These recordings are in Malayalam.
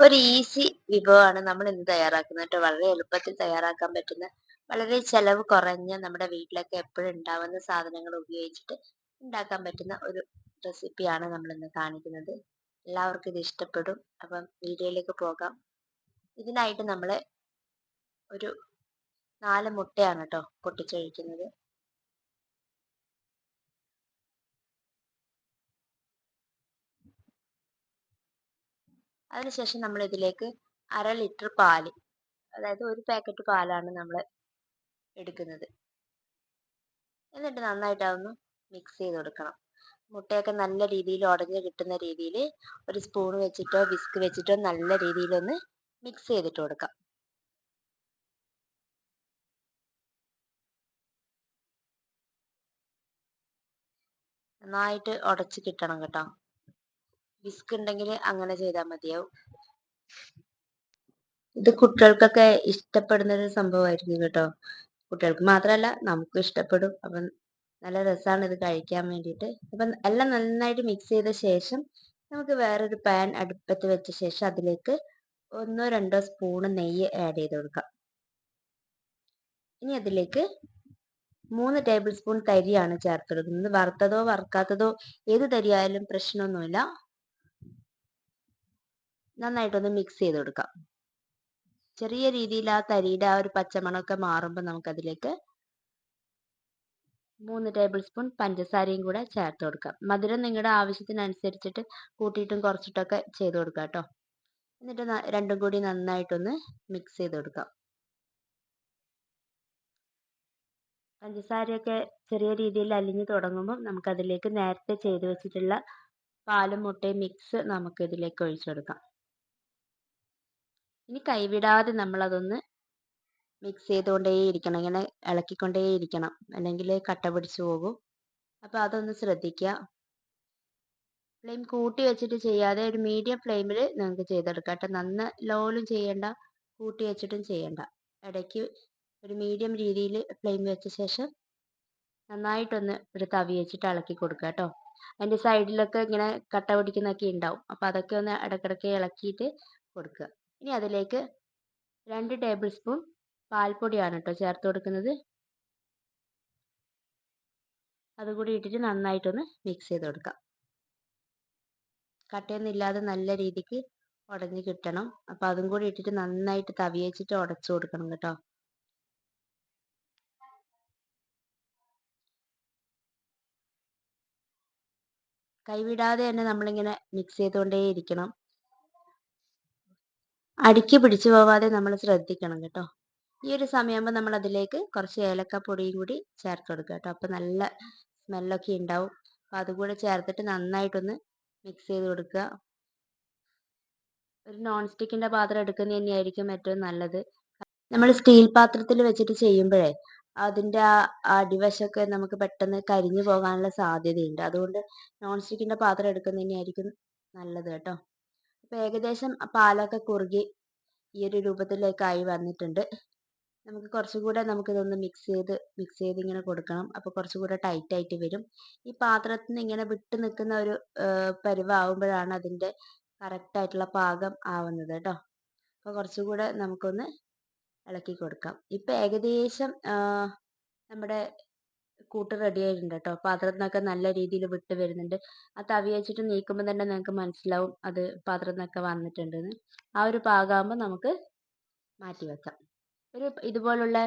ഒരു ഈസി വിഭവമാണ് നമ്മൾ ഇന്ന് തയ്യാറാക്കുന്നത് വളരെ എളുപ്പത്തിൽ തയ്യാറാക്കാൻ പറ്റുന്ന വളരെ ചെലവ് കുറഞ്ഞ നമ്മുടെ വീട്ടിലൊക്കെ എപ്പോഴും ഉണ്ടാവുന്ന സാധനങ്ങൾ ഉപയോഗിച്ചിട്ട് ഉണ്ടാക്കാൻ പറ്റുന്ന ഒരു റെസിപ്പിയാണ് നമ്മൾ ഇന്ന് കാണിക്കുന്നത്. എല്ലാവർക്കും ഇത് ഇഷ്ടപ്പെടും. അപ്പം വീഡിയോയിലേക്ക് പോകാം. ഇതിനായിട്ട് നമ്മൾ ഒരു നാല് മുട്ടയാണ് കേട്ടോ പൊട്ടിച്ചൊഴിക്കുന്നത്. അതിനുശേഷം നമ്മൾ ഇതിലേക്ക് അര ലിറ്റർ പാൽ അതായത് ഒരു പാക്കറ്റ് പാലാണ് നമ്മൾ എടുക്കുന്നത്. എന്നിട്ട് നന്നായിട്ട് അതൊന്ന് മിക്സ് ചെയ്ത് കൊടുക്കണം. മുട്ടയൊക്കെ നല്ല രീതിയിൽ ഉടഞ്ഞ് കിട്ടുന്ന രീതിയിൽ ഒരു സ്പൂൺ വെച്ചിട്ടോ വിസ്ക് വെച്ചിട്ടോ നല്ല രീതിയിലൊന്ന് മിക്സ് ചെയ്തിട്ട് കൊടുക്കാം. നന്നായിട്ട് ഉടച്ച് കിട്ടണം കേട്ടോ. വിസ്ക് ഉണ്ടെങ്കിൽ അങ്ങനെ ചെയ്താൽ മതിയാവും. ഇത് കുട്ടികൾക്കൊക്കെ ഇഷ്ടപ്പെടുന്ന ഒരു സംഭവമായിരിക്കും കേട്ടോ. കുട്ടികൾക്ക് മാത്രമല്ല നമുക്കും ഇഷ്ടപ്പെടും. അപ്പം നല്ല രസമാണ് ഇത് കഴിക്കാൻ വേണ്ടിയിട്ട്. അപ്പം എല്ലാം നന്നായിട്ട് മിക്സ് ചെയ്ത ശേഷം നമുക്ക് വേറൊരു പാൻ അടുപ്പത്ത് വെച്ച ശേഷം അതിലേക്ക് ഒന്നോ രണ്ടോ സ്പൂണ് നെയ്യ് ആഡ് ചെയ്ത് കൊടുക്കാം. ഇനി അതിലേക്ക് മൂന്ന് ടേബിൾ സ്പൂൺ തരിയാണ് ചേർത്ത് വറുത്തതോ വറുക്കാത്തതോ ഏത് തരിയായാലും പ്രശ്നമൊന്നുമില്ല. നന്നായിട്ടൊന്ന് മിക്സ് ചെയ്ത് കൊടുക്കാം. ചെറിയ രീതിയിൽ ആ തരിയുടെ ആ ഒരു പച്ചമണമൊക്കെ മാറുമ്പോൾ നമുക്കതിലേക്ക് മൂന്ന് ടേബിൾ സ്പൂൺ പഞ്ചസാരയും കൂടെ ചേർത്ത് കൊടുക്കാം. മധുരം നിങ്ങളുടെ ആവശ്യത്തിനനുസരിച്ചിട്ട് കൂട്ടിയിട്ടും കുറച്ചിട്ടൊക്കെ ചെയ്ത് കൊടുക്കാം കേട്ടോ. എന്നിട്ട് രണ്ടും കൂടി നന്നായിട്ടൊന്ന് മിക്സ് ചെയ്ത് കൊടുക്കാം. പഞ്ചസാരയൊക്കെ ചെറിയ രീതിയിൽ അലിഞ്ഞു തുടങ്ങുമ്പോൾ നമുക്കതിലേക്ക് നേരത്തെ ചെയ്ത് വെച്ചിട്ടുള്ള പാലും മുട്ടയും മിക്സ് നമുക്ക് ഇതിലേക്ക് ഒഴിച്ചു കൊടുക്കാം. ഇനി കൈവിടാതെ നമ്മൾ അതൊന്ന് മിക്സ് ചെയ്തുകൊണ്ടേയിരിക്കണം. ഇങ്ങനെ ഇളക്കിക്കൊണ്ടേയിരിക്കണം. അല്ലെങ്കിൽ കട്ട പിടിച്ചു പോകും. അപ്പോൾ അതൊന്ന് ശ്രദ്ധിക്കുക. ഫ്ലെയിം കൂട്ടി വെച്ചിട്ട് ചെയ്യാതെ ഒരു മീഡിയം ഫ്ലെയിമിൽ നിങ്ങൾക്ക് ചെയ്തെടുക്കാം കേട്ടോ. നന്ന ലോയിലും ചെയ്യേണ്ട കൂട്ടി വെച്ചിട്ടും ചെയ്യേണ്ട. ഇടയ്ക്ക് ഒരു മീഡിയം രീതിയിൽ ഫ്ലെയിം വെച്ച ശേഷം നന്നായിട്ടൊന്ന് ഒരു തവി വെച്ചിട്ട് ഇളക്കി കൊടുക്കുക കേട്ടോ. അതിന്റെ സൈഡിലൊക്കെ ഇങ്ങനെ കട്ട പിടിക്കുന്നൊക്കെ ഉണ്ടാവും. അപ്പോൾ അതൊക്കെ ഒന്ന് ഇടയ്ക്കിടയ്ക്ക് ഇളക്കിയിട്ട് കൊടുക്കുക. ഇനി അതിലേക്ക് രണ്ട് ടേബിൾ സ്പൂൺ പാൽപ്പൊടിയാണ് കേട്ടോ ചേർത്ത് കൊടുക്കുന്നത്. അതുകൂടി ഇട്ടിട്ട് നന്നായിട്ടൊന്ന് മിക്സ് ചെയ്ത് കൊടുക്കാം. കട്ടയൊന്നും ഇല്ലാതെ നല്ല രീതിക്ക് ഉടഞ്ഞ് കിട്ടണം. അപ്പോൾ അതും കൂടി ഇട്ടിട്ട് നന്നായിട്ട് തവിയച്ചിട്ട് ഉടച്ചു കൊടുക്കണം കേട്ടോ. കൈവിടാതെ തന്നെ നമ്മളിങ്ങനെ മിക്സ് ചെയ്തുകൊണ്ടേയിരിക്കണം. അടുക്കി പിടിച്ചു പോവാതെ നമ്മൾ ശ്രദ്ധിക്കണം കേട്ടോ. ഈ ഒരു സമയമാകുമ്പോൾ നമ്മൾ അതിലേക്ക് കുറച്ച് ഏലക്കപ്പൊടിയും കൂടി ചേർത്ത് കൊടുക്കുക കേട്ടോ. അപ്പോൾ നല്ല സ്മെല്ലൊക്കെ ഉണ്ടാവും. അപ്പോൾ അതുകൂടെ ചേർത്തിട്ട് നന്നായിട്ടൊന്ന് മിക്സ് ചെയ്ത് കൊടുക്കുക. ഒരു നോൺ സ്റ്റിക്കിന്റെ പാത്രം എടുക്കുന്നത് തന്നെയായിരിക്കും ഏറ്റവും നല്ലത്. നമ്മൾ സ്റ്റീൽ പാത്രത്തിൽ വെച്ചിട്ട് ചെയ്യുമ്പോഴേ അതിന്റെ ആ അടിവശമൊക്കെ നമുക്ക് പെട്ടെന്ന് കരിഞ്ഞു പോകാനുള്ള സാധ്യതയുണ്ട്. അതുകൊണ്ട് നോൺ സ്റ്റിക്കിന്റെ പാത്രം എടുക്കുന്നത് തന്നെയായിരിക്കും നല്ലത് കേട്ടോ. അപ്പോൾ ഏകദേശം പാലൊക്കെ കുറുകി ഈ ഒരു രൂപത്തിലേക്കായി വന്നിട്ടുണ്ട്. നമുക്ക് കുറച്ചുകൂടെ നമുക്കിതൊന്ന് മിക്സ് ചെയ്ത് മിക്സ് ചെയ്ത് ഇങ്ങനെ കൊടുക്കണം. അപ്പോൾ കുറച്ചുകൂടെ ടൈറ്റ് ആയിട്ട് വരും. ഈ പാത്രത്തിൽ നിന്ന് ഇങ്ങനെ വിട്ട് നിൽക്കുന്ന ഒരു പരുവാകുമ്പോഴാണ് അതിന്റെ കറക്റ്റ് ആയിട്ടുള്ള പാകം ആവുന്നത് കേട്ടോ. അപ്പോൾ കുറച്ചുകൂടെ നമുക്കൊന്ന് ഇളക്കി കൊടുക്കാം. ഇപ്പം ഏകദേശം നമ്മുടെ കൂട്ട് റെഡി ആയിട്ടുണ്ട് കേട്ടോ പാത്രത്തിൽ നിന്നൊക്കെ നല്ല രീതിയിൽ വിട്ട് വരുന്നുണ്ട്. ആ തവി വെച്ചിട്ട് നീക്കുമ്പോൾ തന്നെ നിങ്ങൾക്ക് മനസ്സിലാവും അത് പാത്രത്തിൽ നിന്നൊക്കെ വന്നിട്ടുണ്ടെന്ന്. ആ ഒരു പാകമാകുമ്പോൾ നമുക്ക് മാറ്റി വെക്കാം. ഒരു ഇതുപോലുള്ള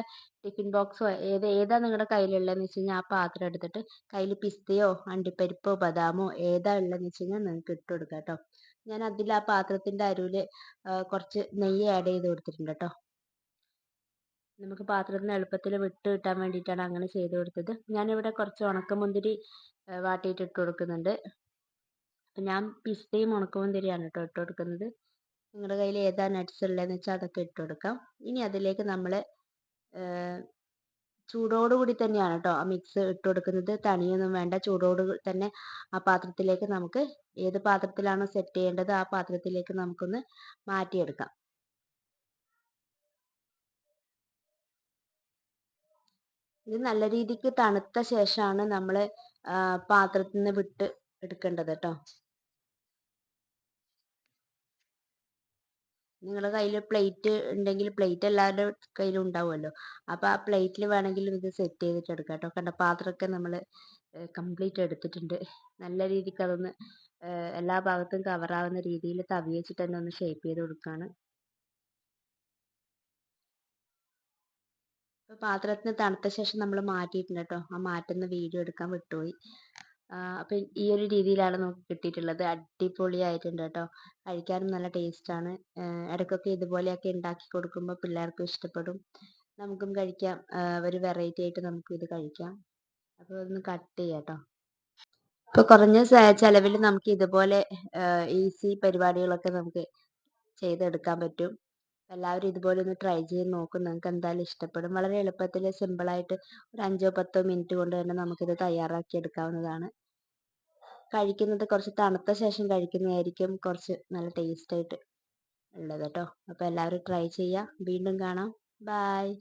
ടിഫിൻ ബോക്സോ ഏത് ഏതാ നിങ്ങളുടെ കയ്യിലുള്ളതെന്ന് വെച്ച് കഴിഞ്ഞാൽ ആ പാത്രം എടുത്തിട്ട് കയ്യിൽ പിസ്തയോ അണ്ടിപ്പരിപ്പോ ബദാമോ ഏതാ ഉള്ളതെന്ന് വെച്ച് കഴിഞ്ഞാൽ നിങ്ങൾക്ക് ഇട്ട് കൊടുക്കാം കേട്ടോ ഞാൻ അതിൽ ആ പാത്രത്തിന്റെ അരുവിൽ കുറച്ച് നെയ്യ് ആഡ് ചെയ്ത് കൊടുത്തിട്ടുണ്ട് കേട്ടോ നമുക്ക് പാത്രത്തിൽ നിന്ന് എളുപ്പത്തിൽ വിട്ട് കിട്ടാൻ വേണ്ടിയിട്ടാണ് അങ്ങനെ ചെയ്ത് കൊടുത്തത്. ഞാനിവിടെ കുറച്ച് ഉണക്കമുന്തിരി വാട്ടിയിട്ട് ഇട്ട് കൊടുക്കുന്നുണ്ട്. അപ്പം ഞാൻ പിസ്തയും ഉണക്കമുന്തിരിയാണ് കേട്ടോ ഇട്ട് കൊടുക്കുന്നത്. നിങ്ങളുടെ കയ്യിൽ ഏതാ നട്ട്സ് ഉള്ളതെന്ന് വെച്ചാൽ അതൊക്കെ ഇട്ട് കൊടുക്കാം. ഇനി അതിലേക്ക് നമ്മൾ ചൂടോടുകൂടി തന്നെയാണ് കേട്ടോ ആ മിക്സ് ഇട്ട് കൊടുക്കുന്നത്. തണിയൊന്നും വേണ്ട ചൂടോട് തന്നെ ആ പാത്രത്തിലേക്ക് നമുക്ക് ഏത് പാത്രത്തിലാണോ സെറ്റ് ചെയ്യേണ്ടത് ആ പാത്രത്തിലേക്ക് നമുക്കൊന്ന് മാറ്റിയെടുക്കാം. ഇത് നല്ല രീതിക്ക് തണുത്ത ശേഷമാണ് നമ്മൾ പാത്രത്തിൽ നിന്ന് വിട്ട് എടുക്കേണ്ടത് കേട്ടോ നിങ്ങളുടെ കയ്യിൽ പ്ലേറ്റ് ഉണ്ടെങ്കിൽ പ്ലേറ്റ് എല്ലാവരുടെ കയ്യിലും ഉണ്ടാവുമല്ലോ. അപ്പോൾ ആ പ്ലേറ്റിൽ വേണമെങ്കിലും ഇത് സെറ്റ് ചെയ്തിട്ട് എടുക്കാം കേട്ടോ കണ്ട? പാത്രമൊക്കെ നമ്മൾ കംപ്ലീറ്റ് എടുത്തിട്ടുണ്ട്. നല്ല രീതിക്ക് അതൊന്ന് എല്ലാ ഭാഗത്തും കവറാവുന്ന രീതിയിൽ തവി വെച്ചിട്ട് തന്നെ ഒന്ന് ഷേപ്പ് ചെയ്ത് കൊടുക്കുകയാണ് പാത്രത്തിന് തണുത്ത ശേഷം നമ്മൾ മാറ്റിയിട്ടുണ്ട് കേട്ടോ ആ മാറ്റുന്ന വീഡിയോ എടുക്കാൻ വിട്ടുപോയി. അപ്പൊ ഈ ഒരു രീതിയിലാണ് നമുക്ക് കിട്ടിയിട്ടുള്ളത്. അടിപൊളിയായിട്ടുണ്ട് കേട്ടോ കഴിക്കാനും നല്ല ടേസ്റ്റ് ടേസ്റ്റാണ് ഇടയ്ക്കൊക്കെ ഇതുപോലെയൊക്കെ ഉണ്ടാക്കി കൊടുക്കുമ്പോൾ പിള്ളേർക്കും ഇഷ്ടപ്പെടും. നമുക്കും കഴിക്കാം. ഒരു വെറൈറ്റി ആയിട്ട് നമുക്ക് ഇത് കഴിക്കാം. അപ്പോൾ ഒന്ന് കട്ട് ചെയ്യാം കേട്ടോ ഇപ്പോൾ കുറഞ്ഞ ചെലവിൽ നമുക്ക് ഇതുപോലെ ഈസി പരിപാടികളൊക്കെ നമുക്ക് ചെയ്തെടുക്കാൻ പറ്റും. എല്ലാവരും ഇതുപോലെ ഒന്ന് ട്രൈ ചെയ്ത് നോക്കും. നിങ്ങൾക്ക് എന്തായാലും ഇഷ്ടപ്പെടും. വളരെ എളുപ്പത്തിൽ സിമ്പിളായിട്ട് ഒരു അഞ്ചോ പത്തോ മിനിറ്റ് കൊണ്ട് തന്നെ നമുക്കിത് തയ്യാറാക്കി എടുക്കാവുന്നതാണ്. കഴിക്കുന്നത് കുറച്ച് തണുത്ത ശേഷം കഴിക്കുന്നതായിരിക്കും കുറച്ച് നല്ല ടേസ്റ്റ് ആയിട്ട് ഉള്ളത് കേട്ടോ. അപ്പോൾ എല്ലാവരും ട്രൈ ചെയ്യുക. വീണ്ടും കാണാം. ബായ്